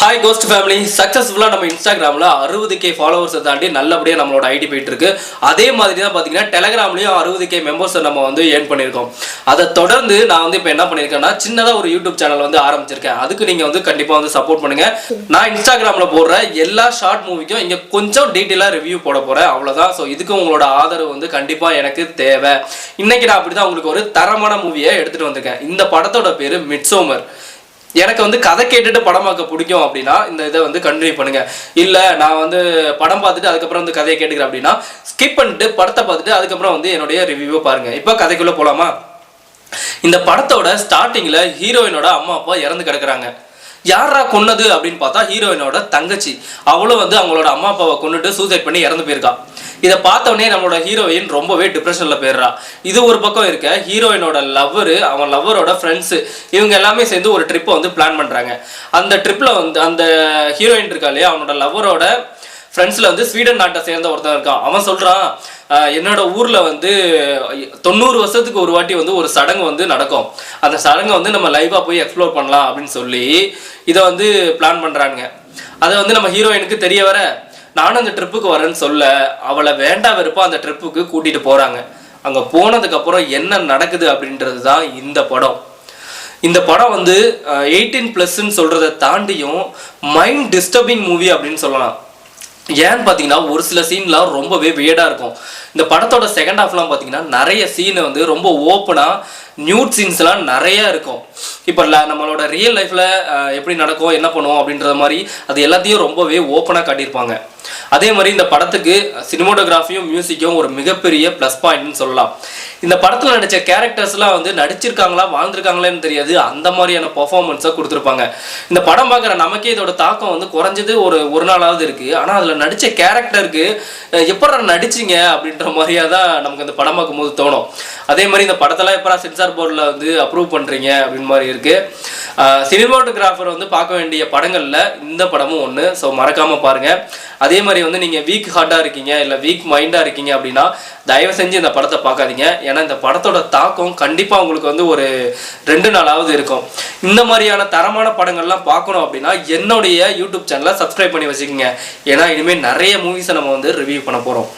Hi cost family சக்ஸஸ்ஃபுல்லாக நம்ம இன்ஸ்டாகிராமில் அறுபது கே ஃபாலோவர்ஸை தாண்டி நல்லபடியாக நம்மளோட ஐடி போயிட்டு இருக்கு அதே மாதிரி தான் பார்த்தீங்கன்னா டெலகிராம்லேயும் அறுபது கே மெம்பர்ஸை நம்ம வந்து ஏர்ன் பண்ணியிருக்கோம். அதை தொடர்ந்து நான் வந்து இப்போ என்ன பண்ணியிருக்கேன்னா சின்னதாக ஒரு யூடியூப் சேனல் வந்து ஆரம்பிச்சிருக்கேன். அதுக்கு நீங்கள் வந்து கண்டிப்பாக வந்து சப்போர்ட் பண்ணுங்கள் நான் இன்ஸ்டாகிராமில் போடுற எல்லா ஷார்ட் மூவிக்கும் இங்கே கொஞ்சம் டீட்டெயிலாக ரிவ்யூ போட போகிறேன் அவ்வளோதான் ஸோ இதுக்கு உங்களோட ஆதரவு வந்து கண்டிப்பாக எனக்கு தேவை. இன்னைக்கு நான் அப்படி தான் உங்களுக்கு ஒரு தரமான மூவியை எடுத்துகிட்டு வந்திருக்கேன். இந்த படத்தோட பேர் மிட்சோமர் எனக்கு வந்து கதை கேட்டுட்டு படம் பார்க்க பிடிக்கும் அப்படின்னா இந்த இதை வந்து கண்டினியூ பண்ணுங்க. இல்லை நான் வந்து படம் பார்த்துட்டு அதுக்கப்புறம் வந்து கதையை கேட்டுக்கிறேன் அப்படின்னா ஸ்கிப் பண்ணிட்டு படத்தை பார்த்துட்டு அதுக்கப்புறம் வந்து என்னுடைய ரிவ்யூவை பாருங்க. இப்போ கதைக்குள்ளே போகலாமா இந்த படத்தோட ஸ்டார்டிங்கில் ஹீரோயினோட அம்மா அப்பா இறந்து கிடக்குறாங்க. யாரா கொன்னது அப்படின்னு பார்த்தா ஹீரோயினோட தங்கச்சி. அவளும் வந்து அவங்களோட அம்மா அப்பாவை கொண்டுட்டு சூசைட் பண்ணி இறந்து போயிருக்கா. இதை பார்த்தவொடனே நம்மளோட ஹீரோயின் ரொம்பவே டிப்ரெஷனில் போயிடுறா. இது ஒரு பக்கம் இருக்க ஹீரோயினோட லவ்வரு அவன் லவ்வரோட ஃப்ரெண்ட்ஸு இவங்க எல்லாமே சேர்ந்து ஒரு ட்ரிப்பை வந்து பிளான் பண்ணுறாங்க அந்த ட்ரிப்பில் வந்து அந்த ஹீரோயின் இருக்கா இல்லையா அவனோட லவ்வரோட ஃப்ரெண்ட்ஸில் வந்து ஸ்வீடன் நாட்டை சேர்ந்த ஒருத்தன் இருக்கான். அவன் சொல்கிறான் என்னோட ஊரில் வந்து தொண்ணூறு வருஷத்துக்கு ஒரு வாட்டி வந்து ஒரு சடங்கு வந்து நடக்கும். அந்த சடங்கை வந்து நம்ம லைவாக போய் எக்ஸ்ப்ளோர் பண்ணலாம் அப்படின்னு சொல்லி இதை வந்து பிளான் பண்ணுறாங்க அதை வந்து நம்ம ஹீரோயினுக்கு தெரிய வர நானும் அந்த ட்ரிப்புக்கு வரேன்னு சொல்ல அவளை வேண்டாம் வெறுப்பா அந்த ட்ரிப்புக்கு கூட்டிகிட்டு போகிறாங்க அங்கே போனதுக்கப்புறம் என்ன நடக்குது அப்படின்றது தான் இந்த படம். இந்த படம் வந்து எயிட்டீன் ப்ளஸ்ன்னு சொல்கிறத தாண்டியும் மைண்ட் டிஸ்டர்பிங் மூவி அப்படின்னு சொல்லலாம். ஏன்னு பார்த்தீங்கன்னா ஒரு சில சீன்லாம் ரொம்பவே வியடாக இருக்கும். இந்த படத்தோட செகண்ட் ஹாஃப்லாம் பார்த்தீங்கன்னா நிறைய சீனை வந்து ரொம்ப ஓப்பனாக நியூட் சீன்ஸ்லாம் நிறைய இருக்கும். இப்போ நம்மளோட ரியல் லைஃப்பில் எப்படி நடக்கும் என்ன பண்ணுவோம் அப்படின்ற மாதிரி அது எல்லாத்தையும் ரொம்பவே ஓப்பனாக காட்டியிருப்பாங்க. அதே மாதிரி இந்த படத்துக்கு சினிமோட்டோகிராஃபியும் மியூசிக்கும் ஒரு மிகப்பெரிய ப்ளஸ் பாயிண்ட்னு சொல்லலாம். இந்த படத்தில் நடித்த கேரக்டர்ஸ்லாம் வந்து நடிச்சிருக்காங்களா வாழ்ந்திருக்காங்களான்னு தெரியாது. அந்த மாதிரியான பர்ஃபார்மன்ஸை கொடுத்துருப்பாங்க. இந்த படம் பார்க்குற நமக்கே இதோட தாக்கம் வந்து குறைஞ்சது ஒரு ஒரு நாளாவது இருக்குது ஆனால் அதில் நடித்த கேரக்டருக்கு எப்படா நடிச்சிங்க அப்படின்ற மாதிரியா தான் நமக்கு இந்த படம் பார்க்கும்போது தோணும். அதே மாதிரி இந்த படத்தெல்லாம் எப்படா சென்சார் போர்டில் வந்து அப்ரூவ் பண்ணுறீங்க அப்படின்னு மாதிரி இருக்குது சினிமாட்டோகிராஃபர் வந்து பார்க்க வேண்டிய படங்களில் இந்த படமும் ஒன்று ஸோ மறக்காமல் பாருங்கள் அதே மாதிரி வந்து நீங்கள் வீக் ஹார்ட்டாக இருக்கீங்க இல்லை வீக் மைண்டாக இருக்கீங்க அப்படின்னா தயவு செஞ்சு இந்த படத்தை பார்க்காதீங்க. ஏன்னா இந்த படத்தோட தாக்கம் கண்டிப்பாக உங்களுக்கு வந்து ஒரு ரெண்டு நாளாவது இருக்கும். இந்த மாதிரியான தரமான படங்கள்லாம் பார்க்கணும் அப்படின்னா என்னுடைய யூடியூப் சேனலை சப்ஸ்கிரைப் பண்ணி வச்சுக்கோங்க. ஏன்னா இனிமேல் நிறைய மூவிஸை நம்ம வந்து ரிவ்யூ பண்ண போகிறோம்